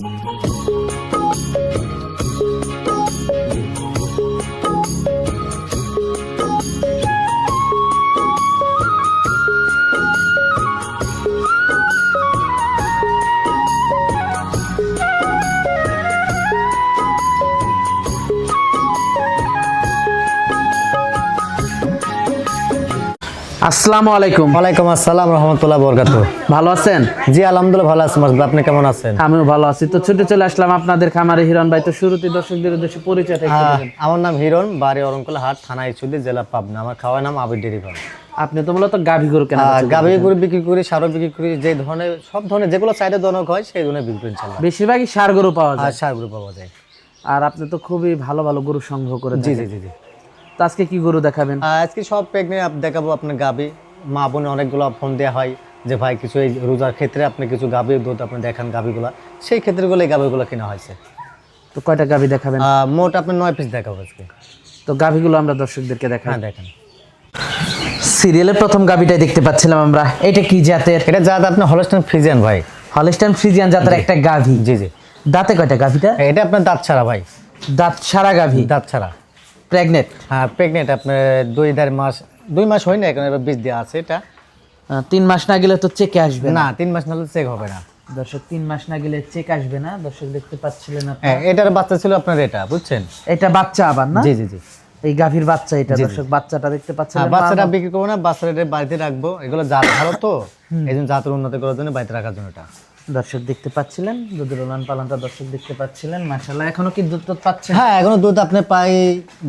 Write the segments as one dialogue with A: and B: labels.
A: Música আসসালামু আলাইকুম।
B: ওয়ালাইকুম আসসালাম রহমতুল্লাহ বরকাত
A: ভালো আছেন?
B: জি আলহামদুলিল্লাহ ভালো আছি আপনি কেমন আছেন?
A: আমিও ভালো আছি। তো ছুটে চলে আসলাম আপনাদের খামারে। হিরণ ভাই তো শুরুতে দর্শকদের উদ্দেশ্যে পরিচয়টা একটু
B: আমার নাম হিরণ বাড়ি অরঙ্কলা হাট থানা ইসুদি জেলা পাবনা। আমার খাওয়ার নাম আবির ডেরি ফার্ম
A: আপনি তো মূলত গাভী গরু কেন
B: গাভী গরু বিক্রি করি সারও বিক্রি করি যে ধরনের সব ধরনের যেগুলো চাহিদা জনক হয় সেই ধরনের বিক্রি করি
A: বেশিরভাগই সার গরু পাওয়া যায়।
B: সার গরু পাওয়া যায়।
A: আর আপনি তো খুবই ভালো ভালো গরু সংগ্রহ করে
B: জি জি জি জি।
A: তো আজকে কি গরু দেখাবেন?
B: আজকে সব প্রেগনেন্ট দেখাবো আপনার গাভী মা বোনে অনেকগুলো ফোন দেওয়া হয় যে ভাই কিছু এই রোজার ক্ষেত্রে আপনি কিছু গাভীর দুধ আপনি দেখান গাভীগুলা সেই ক্ষেত্রেগুলো এই গাভীগুলো কেনা হয়েছে।
A: তো কয়টা গাভী দেখাবেন?
B: মোট আপনি নয় পিস দেখাবো আজকে।
A: তো গাভীগুলো আমরা দর্শকদেরকে দেখাই।
B: হ্যাঁ দেখেন।
A: সিরিয়ালের প্রথম গাভীটাই দেখতে পাচ্ছিলাম আমরা। এটা কি জাতের?
B: এটা যা আপনি হলস্টেন ফ্রিজিয়ান ভাই।
A: হলিস্টান ফ্রিজিয়ান জাতের একটা গাভি
B: জি জি।
A: দাঁতে কয়টা গাভিটা
B: এটা আপনার দাঁত ছাড়া ভাই।
A: দাঁত ছাড়া গাভি
B: দাঁত ছাড়া।
A: প্রেগনেন্ট
B: হ্যাঁ প্রেগনেন্ট আপনার দুই দেড় মাস দুই মাস হয় না এখন এবার বীজ দেওয়া আছে এটা।
A: তিন মাস না গেলে তো চেকে আসবে না
B: না। তিন মাস নাহলে চেক হবে না।
A: দর্শক তিন মাস না গেলে চেক আসবে না। দর্শক দেখতে পাচ্ছিলেন
B: হ্যাঁ এটার বাচ্চা ছিল আপনার এটা বুঝছেন?
A: এটা বাচ্চা আবার না?
B: জি জি জি।
A: এই গাভীর বাচ্চা এটা দর্শক বাচ্চাটা দেখতে পাচ্ছেন।
B: হ্যাঁ বাচ্চাটা বিক্রি করব না বাচ্চাটা বাড়িতে রাখব। এগুলো জাত ভালো তো এই জন্য জাতের উন্নতি করার জন্য বাড়িতে রাখার জন্য এটা।
A: দর্শক দেখতে পাচ্ছিলেন দুধের উলান পালানটা দর্শক দেখতে পাচ্ছিলেন মাশাআল্লাহ। এখনও কি দুধ দুধ পাচ্ছে?
B: হ্যাঁ এখনও দুধ আপনি প্রায়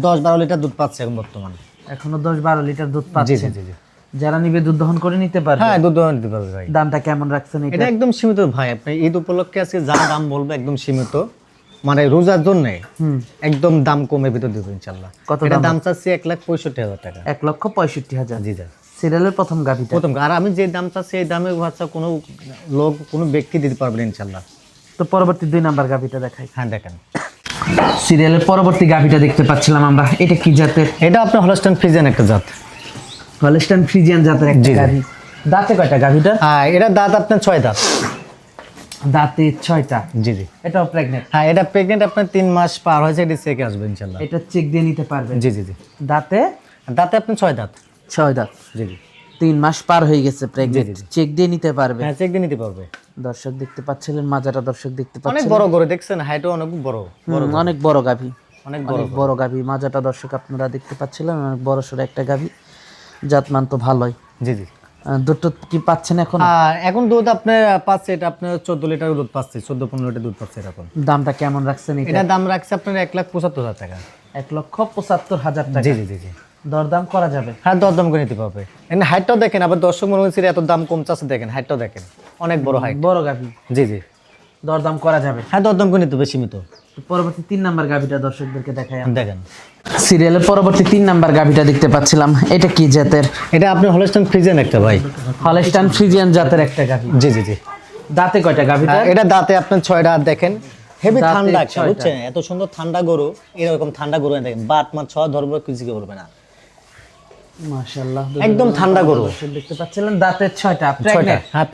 B: দশ বারো লিটার দুধ পাচ্ছে এখন বর্তমান।
A: এখনও দশ বারো লিটার দুধ পাচ্ছে।
B: জি জি জি।
A: যারা নিবে দুধ দহন করে নিতে পারবে।
B: হ্যাঁ দুধ দোকান দিতে পারবে ভাই।
A: দামটা কেমন রাখছেন এটা?
B: এটা একদম সীমিত ভাই আপনি ঈদ উপলক্ষে আজকে যা দাম বলব একদম সীমিত। মানে রোজার জন্য
A: হুম।
B: একদম দাম কমে ভিতর দেবো ইনশাল্লাহ
A: কত
B: দাম? চাচ্ছি এক লাখ পঁয়ষট্টি হাজার টাকা।
A: এক লক্ষ পঁয়ষট্টি হাজার।
B: জি স্যার
A: সিরিয়ালের প্রথম গাভীটা
B: প্রথম আর আমি যে দাম চাচ্ছি এই দামে বাচ্চা কোনো লোক কোনো ব্যক্তি দিতে পারবে না ইনশাল্লাহ
A: তো পরবর্তী দুই নাম্বার গাভীটা দেখাই।
B: হ্যাঁ দেখেন।
A: সিরিয়ালের পরবর্তী গাভীটা দেখতে পাচ্ছিলাম আমরা। এটা কি জাতের?
B: এটা আপনার হলস্টান ফ্রিজিয়ান একটা জাত।
A: হলিস্টান ফ্রিজিয়ান জাতের একটা
B: জি।
A: দাঁতে কয়টা গাভীটা
B: হ্যাঁ এটা দাঁত আপনার ছয় দাঁত।
A: দাঁতে ছয়টা।
B: জি জি।
A: এটাও প্রেগনেন্ট
B: হ্যাঁ এটা প্রেগনেন্ট আপনার তিন মাস পার হয়েছে এটা চেকে আসবে ইনশাল্লাহ
A: এটা চেক দিয়ে নিতে পারবেন।
B: জি জি জি।
A: দাঁতে?
B: দাঁতে আপনার ছয় দাঁত।
A: ছয় দাঁত।
B: জি জি।
A: তিন মাস পার হয়ে গেছে প্রেগনেন্ট। চেক দিয়ে নিতে পারবে।
B: হ্যাঁ চেক দিয়ে নিতে পারবে।
A: দর্শক দেখতে পাচ্ছিলেন মাজাটা দর্শক দেখতে
B: অনেক বড় করে দেখছেন হাইটও অনেক বড়
A: অনেক বড় গাভী।
B: অনেক বড়
A: গাভী। মাজাটা দর্শক আপনারা দেখতে পাচ্ছিলেন অনেক বড় সড়ো একটা গাভী। জাতমান তো ভালোই।
B: জি জি।
A: দুটো কি পাচ্ছেন এখন?
B: এখন দুধ আপনার পাচ্ছে এটা আপনার চোদ্দ লিটার দুধ পাচ্ছে চোদ্দ পনেরো লিটার দুধ পাচ্ছে এরকম।
A: দামটা কেমন রাখছেন এটা?
B: দাম রাখছে আপনার এক লাখ পঁচাত্তর হাজার টাকা।
A: এক লক্ষ পঁচাত্তর হাজার টাকা।
B: জি জি জি।
A: দরদাম করা যাবে?
B: হ্যাঁ দরদাম করে নিতে পারবে। এখানে হাইটটাও দেখেন আবার দর্শক মনে হচ্ছে এত দাম কম চাচ্ছে দেখেন হাইটটাও দেখেন। অনেক বড় হাইট
A: বড় গাভী।
B: জি জি।
A: দরদাম করা যাবে?
B: হ্যাঁ দরদাম করে নিতে হবে সীমিত।
A: পরবর্তী তিন নাম্বার গাভীটা দর্শকদেরকে দেখাই
B: দেখেন।
A: সিরিয়ালের পরবর্তী তিন নাম্বার গাভীটা দেখতে পাচ্ছিলাম। এটা কি জাতের?
B: এটা আপনি হলস্টান ফ্রিজেন একটা ভাই।
A: হলস্টান ফ্রিজিয়ান জাতের একটা গাভী।
B: জি জি জি।
A: দাঁতে কয়টা গাভীটা
B: হ্যাঁ, এটা দাঁতে আপনার ছয়টা হাত দেখেন হেভি ঠান্ডা বুঝছেন? এত সুন্দর ঠান্ডা গরু এরকম ঠান্ডা গরু দেখেন। বাট মাছ ছ ধরবো কিছু কি বলবে না।
A: মাশাআল্লাহ
B: একদম ঠান্ডা গরু।
A: দেখতে পাচ্ছিলেন দাঁতের ছয়টা প্রেগনেট
B: হ্যাঁ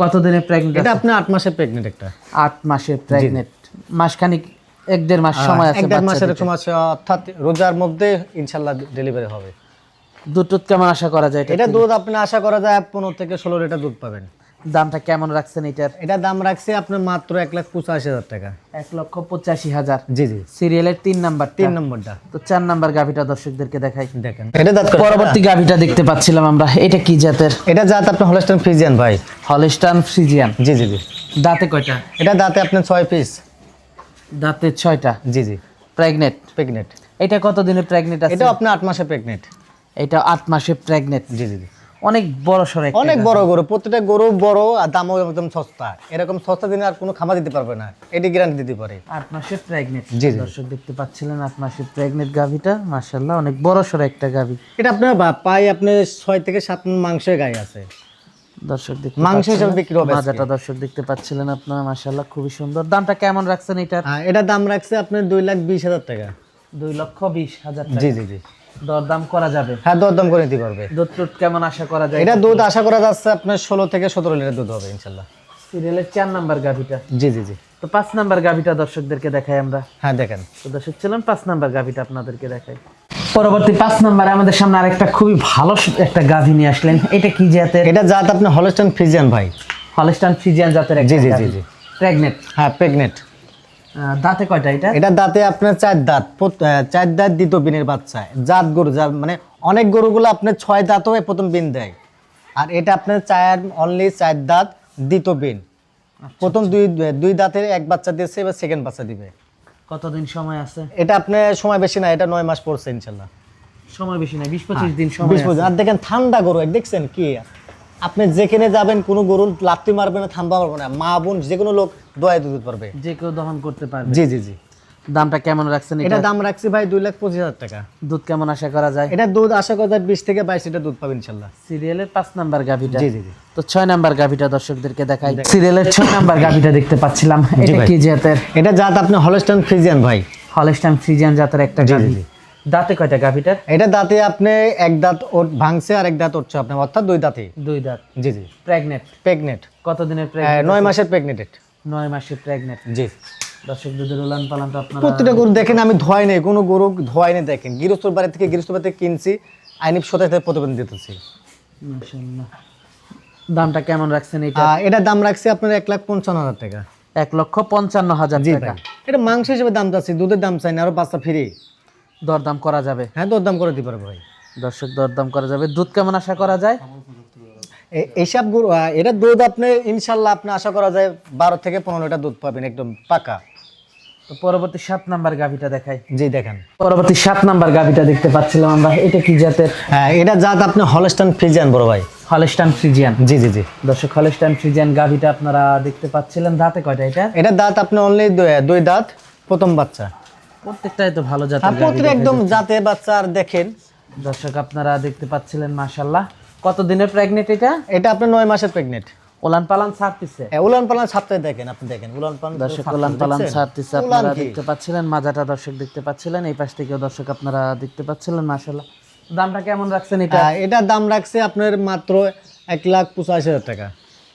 A: কতদিনের প্রেগনেট
B: এটা আপনি আট মাসের প্রেগনেন্ট একটা।
A: আট মাসের প্রেগনেট মাসখানিক এক দেড় মাস সময় আছে
B: এক দেড় মাসের আছে অর্থাৎ রোজার মধ্যে ইনশাল্লাহ ডেলিভারি হবে।
A: দুধ কেমন আশা করা যায় এটা
B: এটা দুধ আপনি আশা করা যায় পনেরো থেকে ষোলো লিটার দুধ পাবেন।
A: দামটা কেমন রাখছেন এটার?
B: এটা দাম রাখছে আপনার মাত্র এক লাখ পঁচাশি হাজার টাকা।
A: এক লক্ষ পঁচাশি হাজার।
B: জি জি।
A: সিরিয়ালের তিন নাম্বার
B: তিন নম্বরটা।
A: তো চার নাম্বার গাভীটা দর্শকদেরকে দেখাই।
B: দেখেন। এটা দাঁত
A: পরবর্তী গাভীটা দেখতে পাচ্ছিলাম আমরা। এটা কি জাতের?
B: এটা জাত আপনার হলস্টান ফ্রিজিয়ান ভাই।
A: হলিস্টান ফ্রিজিয়ান
B: জি জি জি।
A: দাঁতে কয়টা?
B: এটা দাঁতে আপনার ছয় পিস
A: দাঁতে ছয়টা।
B: জি জি।
A: প্রেগনেন্ট
B: প্রেগনেন্ট
A: এটা কত দিনের প্রেগনেন্ট আছে?
B: এটা আপনার আট মাসে প্রেগনেন্ট
A: এটা আট মাসে প্রেগনেন্ট
B: জি জি জি।
A: অনেক বড় একটা
B: অনেক বড় গরু প্রত্যেকটা গরু বড় আর দামও একদম সস্তা। এরকম সস্তা দিনে আর কোনো খাবার দিতে পারবে না। এটি গ্যারান্টি দিতে পারে।
A: আট মাসের প্রেগনেন্ট
B: জি।
A: দর্শক দেখতে পাচ্ছিলেন আট মাসের প্রেগনেন্ট গাভীটা। মাশাল্লাহ অনেক বড় সড়ো একটা গাভী।
B: এটা আপনার পায়ে আপনার ছয় থেকে সাত মাংসের গায়ে আছে।
A: দর্শক দেখতে
B: মাংস। হিসেবে বিক্রি হবে
A: মাজাটা দর্শক দেখতে পাচ্ছিলেন আপনারা মাশাল্লাহ খুবই সুন্দর। দামটা কেমন রাখছেন এটার?
B: হ্যাঁ এটা দাম রাখছে আপনার দুই লাখ বিশ হাজার টাকা।
A: দুই লক্ষ বিশ হাজার টাকা।
B: জি জি জি।
A: দরদাম করা যাবে?
B: হ্যাঁ দরদাম করে নিতে পারবে।
A: দুধ টুধ কেমন আশা করা যায়?
B: এটা দুধ আশা করা যাচ্ছে আপনার ষোলো থেকে সতেরো লিটার দুধ হবে ইনশাল্লাহ।
A: সিরিয়ালের চার নাম্বার গাভিটা।
B: জি জি জি।
A: তো পাঁচ নাম্বার গাভিটা দর্শকদেরকে দেখাই আমরা।
B: হ্যাঁ দেখেন।
A: তো দর্শক ছিলাম পাঁচ নাম্বার গাভিটা আপনাদেরকে দেখাই। পরবর্তী পাঁচ নাম্বারে আমাদের সামনে আরেকটা খুবই ভালো একটা গাভি নিয়ে আসলেন। এটা কি জাতের?
B: এটা জাত আপনি হলস্টান ফ্রিজিয়ান ভাই।
A: হলস্টান ফ্রিজিয়ান জাতের
B: জি, জি, জি, জি।
A: প্রেগনেন্ট
B: হ্যাঁ প্রেগনেন্ট
A: দাঁতে কয়টা এটা?
B: এটা দাঁতে আপনার চার দাঁত। চার দাঁত দ্বিতীয় বিনের বাচ্চা। জাত গরু মানে অনেক গরুগুলো আপনার ছয় দাঁত হয়ে প্রথম বিন দেয়। আর এটা আপনার চার অনলি চার দাঁত বিন। প্রথম দুই দুই দাঁতের এক বাচ্চা দিয়েছে এবার সেকেন্ড বাচ্চা দিবে।
A: কতদিন সময় আছে?
B: এটা আপনার সময় বেশি না এটা নয় মাস পড়ছে ইনশাল্লাহ।
A: সময় বেশি না বিশ পঁচিশ দিন সময়।
B: আর দেখেন ঠান্ডা গরু দেখছেন কি? আপনি যেখানে যাবেন কোনো গরু লাত্তি মারবে না থামবা মারবে না। মা বোন যে কোনো লোক দোয়াই দুধ পারবে।
A: যে কেউ দহন করতে পারবে।
B: জি জি জি।
A: দামটা কেমন রাখছেন
B: এটা দাম রাখছি ভাই দুই লাখ পঁচিশ হাজার টাকা।
A: দুধ কেমন আশা করা যায়?
B: এটা দুধ আশা করা যায় বিশ থেকে বাইশ লিটার দুধ পাবেন ইনশাল্লাহ।
A: সিরিয়ালের পাঁচ নাম্বার গাভিটা।
B: জি জি জি।
A: তো ছয় নাম্বার গাভিটা দর্শকদেরকে দেখাই। সিরিয়ালের ছয় নাম্বার গাভিটা দেখতে পাচ্ছিলাম। এটা কি জাতের?
B: এটা জাত আপনি হলস্টান ফ্রিজিয়ান ভাই।
A: হলস্টাইন ফ্রিজিয়ান জাতের একটা গাভি। দাঁতে কয়টা গাভিটার
B: এটা দাঁতে আপনি এক দাঁত ওর ভাঙছে আর এক দাঁত উঠছে আপনার অর্থাৎ দুই দাঁতে।
A: দুই দাঁত।
B: জি জি।
A: প্রেগনেন্ট
B: প্রেগনেন্ট
A: কতদিনের প্রেগনেন্ট
B: নয় মাসের প্রেগনেন্টেড
A: নয় মাসের প্রেগনেন্ট
B: জি।
A: দর্শক দুধের উলান পালান তো আপনারা
B: প্রত্যেকটা গরু দেখেন আমি ধোয়াই নেই কোনো গরু ধোয়াই নেই দেখেন। গৃহস্থর বাড়ি থেকে গৃহস্থ বাড়ি থেকে কিনছি আইনি সতাই থেকে প্রতিবেদন দিতেছি।
A: মাশাআল্লাহ। দামটা কেমন রাখছেন এটা
B: এটা দাম রাখছি আপনার এক লাখ পঞ্চান্ন হাজার টাকা।
A: এক লক্ষ পঞ্চান্ন হাজার টাকা।
B: এটা মাংস হিসেবে দাম চাচ্ছি দুধের দাম চাই না আরও বাচ্চা ফ্রি।
A: দরদাম করা যাবে?
B: হ্যাঁ তোর দাম করে দিতে পারব ভাই।
A: দর্শক দরদাম করা যাবে। দুধ কেমন আশা করা যায়?
B: এইসব গরু এটা দুধ আপনি ইনশাল্লাহ আপনি আশা করা যায় বারো থেকে পনেরো লিটার দুধ পাবেন একদম পাকা।
A: তো পরবর্তী সাত নাম্বার গাভিটা দেখাই।
B: জি দেখেন।
A: পরবর্তী সাত নাম্বার গাভিটা দেখতে পাচ্ছিলাম আমরা। এটা কি জাতের?
B: হ্যাঁ এটা জাত আপনি হলস্টান ফ্রিজিয়ান বড় ভাই।
A: Holstein Friesian.
B: জি জি জি।
A: দর্শক হলস্টাইন ফ্রিজিয়ান গাভিটা আপনারা দেখতে পাচ্ছিলেন। দাঁতে কয়টা এটা?
B: এটা দাঁত আপনি অনলি দুই দাঁত প্রথম বাচ্চা।
A: প্রত্যেকটাই তো ভালো জাতের
B: প্রত্যেক একদম জাতে বাচ্চা আর দেখেন।
A: দর্শক আপনারা দেখতে পাচ্ছিলেন মাশাল্লাহ কত দিনের প্রেগনেন্ট এটা?
B: এটা আপনার নয় মাসের প্রেগনেন্ট
A: ওলান পালান ছাড়তেছে।
B: উলান পালান সপ্তাহে দেখেন আপনি দেখেন। উলান পালান
A: দর্শক ওলান পালান ছাড়তেছে আপনারা দেখতে পাচ্ছিলেন মাজাটা দর্শক দেখতে পাচ্ছিলেন এই পাশ থেকেও দর্শক আপনারা দেখতে পাচ্ছিলেন মাশাল্লাহ দামটা কেমন রাখছেন এটা?
B: আহ, এটার দাম রাখছে আপনার মাত্র এক লাখ পঁচাশি হাজার টাকা।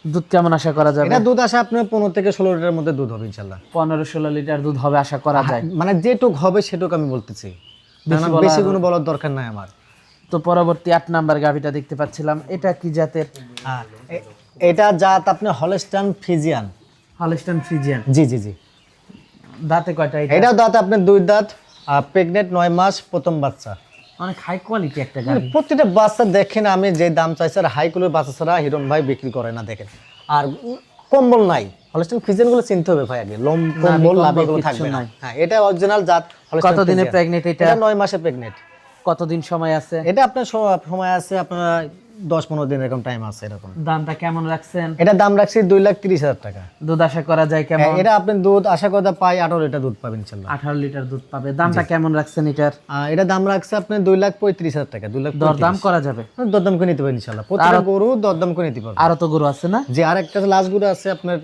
A: দুধ কেমন আশা করা যাবে?
B: এটা দুধ আসে আপনার পনেরো থেকে ষোলো লিটার মধ্যে দুধ হবে ইনশাল্লাহ
A: পনেরো ষোলো লিটার দুধ হবে আশা করা যায়।
B: মানে যেটুক হবে সেটুক আমি বলতেছি।
A: বেশি
B: কোনো বলার দরকার নাই আমার।
A: তো পরবর্তী আট নাম্বার গাভিটা দেখতে পাচ্ছিলাম এটা কি জাতের?
B: এটা জাত আপনি হলস্টান ফিজিয়ান
A: হলস্টাইন ফ্রিজিয়ান।
B: জি জি জি।
A: দাঁতে কয়টা এটা?
B: এটাও দাঁত আপনার দুই দাঁত প্রেগনেন্ট নয় মাস প্রথম বাচ্চা।
A: অনেক হাই কোয়ালিটি একটা
B: গাড়ি। বাচ্চা দেখেন আমি যে দাম চাইছি আর হাই কোয়ালিটির বাচ্চা ছাড়া হিরন ভাই বিক্রি করে না দেখেন। আর কম্বল নাই। গুলো চিনতে হবে ভাই আগে। লম কম্বল থাকবে না। হ্যাঁ এটা অরিজিনাল জাত
A: কত দিনে প্রেগনেট এটা?
B: এটা নয় মাসে প্রেগনেন্ট
A: কতদিন সময় আছে?
B: এটা আপনার সময় আছে আপনার দশ পনেরো দিন এরকম টাইম আছে এরকম।
A: দামটা কেমন রাখছেন?
B: এটা দাম রাখছি দুই লাখ তিরিশ হাজার টাকা।
A: দুধ আশা করা যায় কেমন?
B: হ্যাঁ, এটা আপনি দুধ আশা কথা পাই আঠারো লিটার দুধ পাবেন ইনশাল্লাহ
A: আঠারো লিটার দুধ পাবে। দামটা কেমন রাখছেন এটার?
B: এটা দাম রাখছে আপনি দুই লাখ পঁয়ত্রিশ হাজার টাকা দুই লাখ
A: দরদাম করা যাবে?
B: দরদাম করে নিতে পারেন ইনশাল্লাহ প্রত্যেকটা গরু দরদাম করে নিতে পারবেন
A: আরও তো গরু আছে না?
B: যে আর একটা লাস্ট গরু আছে আপনার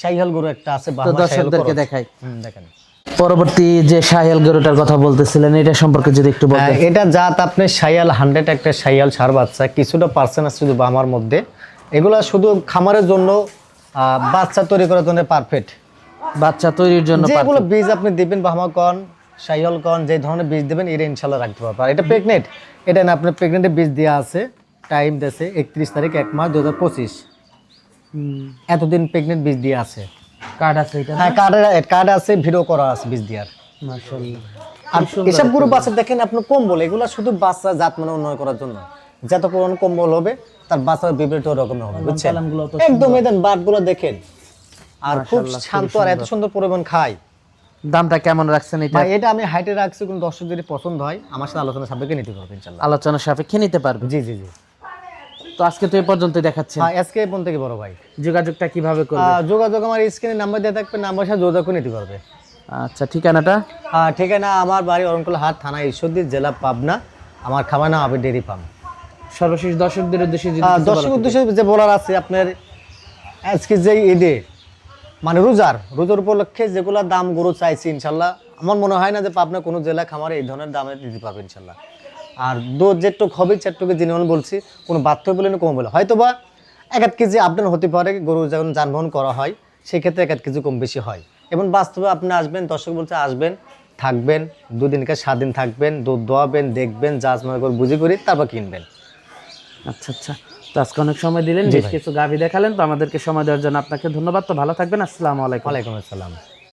B: শাইহাল গরু একটা আছে
A: দর্শকদেরকে দেখাই।
B: দেখেন।
A: পরবর্তী যে সাহেল গরুটার কথা বলতেছিলেন এটা সম্পর্কে যদি একটু বলতেন।
B: আহ, এটা জাত আপনি হান্ড্রেড একটা সার বাচ্চা কিছুটা পার্সেন্ট আছে শুধু আমার মধ্যে। এগুলা শুধু খামারের জন্য বাচ্চা তৈরি করার জন্য পারফেক্ট
A: বাচ্চা তৈরির জন্য
B: যেগুলো বীজ আপনি দিবেন বাহামা কন কন যে ধরনের বীজ দেবেন এটা ইনশাল্লাহ রাখতে পারবেন এটা প্রেগনেন্ট এটা না আপনার প্রেগনেন্টের বীজ দেওয়া আছে টাইম দিয়েছে একত্রিশ তারিখ এক মাস দু হাজার পঁচিশ। এতদিন প্রেগনেন্ট বীজ দিয়ে আছে।
A: কার্ড আছে এটা
B: হ্যাঁ কার্ড আছে ভিডিও করা আছে বীজ দেওয়ার
A: মাশাআল্লাহ।
B: আর এসব গরু বাচ্চা দেখেন আপনি কম্বল এগুলো শুধু বাচ্চা জাত মানে উন্নয়ন করার জন্য। যত পুরনো কম্বল হবে তার বাচ্চার রকম হবে বুঝছেন? একদম এদের বাটগুলো দেখেন। আর খুব শান্ত আর এত সুন্দর। পরিমাণ খায়
A: দামটা কেমন রাখছেন এটা?
B: এটা আমি হাইটে রাখছি কোনো দর্শক যদি পছন্দ হয়। আমার সাথে আলোচনা সাপেক্ষে নিতে পারবে ইনশাল্লাহ
A: আলোচনা সাপেক্ষে নিতে পারবে?
B: জি জি জি।
A: তো আজকে তো এই পর্যন্ত দেখাচ্ছেন
B: হ্যাঁ এসকে ফোন থেকে বড় ভাই।
A: যোগাযোগটা কীভাবে করবে?
B: যোগাযোগ আমার স্ক্রিনে নাম্বার দেওয়া থাকবে নাম্বার সাথে যোগাযোগ করে নিতে পারবে।
A: আচ্ছা ঠিকানাটা?
B: আহ, ঠিকানা আমার বাড়ি অরণকুল হাট থানা ঈশ্বরদী জেলা পাবনা। আমার খামার নাম আবির ডেরি ফার্ম।
A: সর্বশেষ দর্শকদের উদ্দেশ্যে যদি
B: দর্শক উদ্দেশ্যে যে বলার আছে আপনার আজকে যে ঈদে মানে রোজার রোজার উপলক্ষে যেগুলো দাম গরু চাইছি ইনশাল্লাহ আমার মনে হয় না যে পাবনা কোনো জেলা খামারে এই ধরনের দামে দিতে পারবে ইনশাল্লাহ। আর দুধ যেটুক হবে সেটুকু জিনিস বলছি কোনো বাধ্য বলে না কম বলে হয়তো বা এক এক কেজি আপনার হতে পারে গরু যখন যানবাহন করা হয় সেক্ষেত্রে এক এক কেজি কম বেশি হয়। এবং বাস্তবে আপনি আসবেন দর্শক বলছে আসবেন থাকবেন দুদিনকে সাত দিন থাকবেন দুধ দোয়াবেন দেখবেন জাজ মনে করে বুঝি করি তারপর কিনবেন।
A: আচ্ছা আচ্ছা। তো আজকে অনেক সময় দিলেন বেশ কিছু গাভি দেখালেন তো আমাদেরকে সময় দেওয়ার জন্য আপনাকে ধন্যবাদ। তো ভালো থাকবেন আসসালামু আলাইকুম।
B: ওয়ালাইকুম আসসালাম।